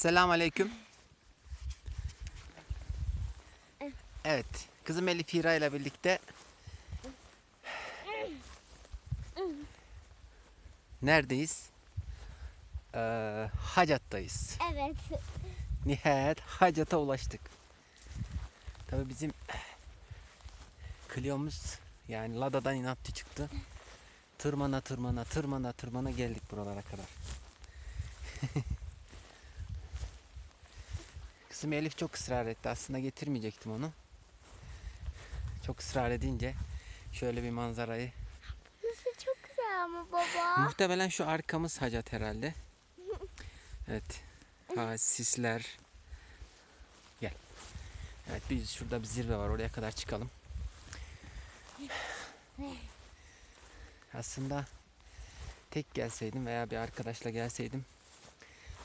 Selamun Aleyküm. Evet. Kızım Elif Hira ile birlikte Neredeyiz? Ee, Hacat'tayız. Evet. Nihayet Hacat'a ulaştık. Tabii bizim Clio'muz yani Lada'dan inatçı çıktı. Tırmana tırmana tırmana tırmana geldik buralara kadar. Kızım Elif çok ısrar etti. Aslında getirmeyecektim onu. Çok ısrar edince şöyle bir manzarayı. Nasıl çok güzel ama baba. Muhtemelen şu arkamız Hacat herhalde. Evet. Ha, sisler. Gel. Evet biz şurada bir zirve var. Oraya kadar çıkalım. Aslında tek gelseydim veya bir arkadaşla gelseydim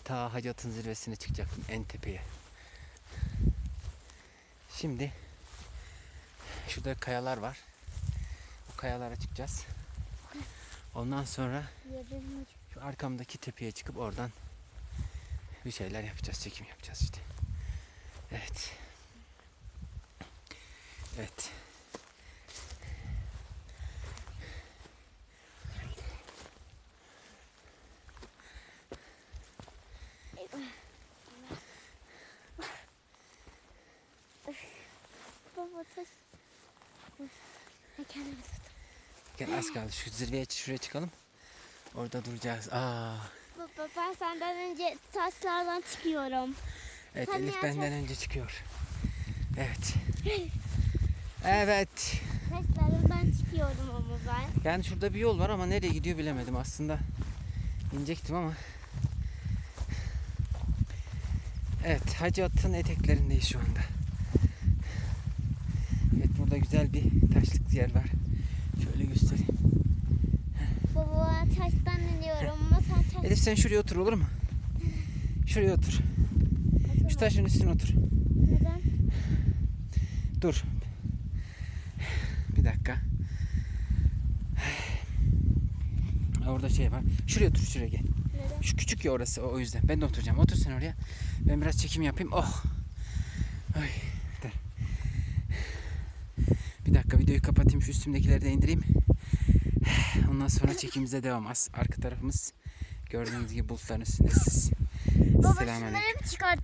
ta Hacat'ın zirvesine çıkacaktım en tepeye. Şimdi şurada kayalar var. O kayalara çıkacağız. Ondan sonra şu arkamdaki tepeye çıkıp oradan bir şeyler yapacağız, çekim yapacağız işte. Evet. Evet. Taş. Kendimi tut. Gel az kaldı. Şu zirveye şuraya çıkalım. Orada duracağız. Aa. Baba ben senden önce taşlardan çıkıyorum. Evet Sen Elif niye benden önce çıkıyor. Evet. Evet. Taşlarından çıkıyorum ama ben. Yani şurada bir yol var ama nereye gidiyor bilemedim aslında. İnecektim ama. Evet, Hacı At'ın eteklerindeyiz şu anda. Güzel bir taşlık yer var. Şöyle göstereyim. Baba taştan iniyorum ama sen taş... Elif sen şuraya otur olur mu? Şuraya otur. Şu taşın üstüne otur. Neden? Dur. Bir dakika. Orada şey var. Şuraya otur, şuraya gel. Neden? Şu küçük ya orası o o yüzden. Ben de oturacağım. Otur sen oraya. Ben biraz çekim yapayım. Oh. Ay. Dur. Bir dakika videoyu kapatayım. Şu üstümdekileri de indireyim. Ondan sonra çekimimize devam. Az arka tarafımız gördüğünüz gibi bulutların üstünde siz. Baba Selamünaleyküm. şunları mı çıkart?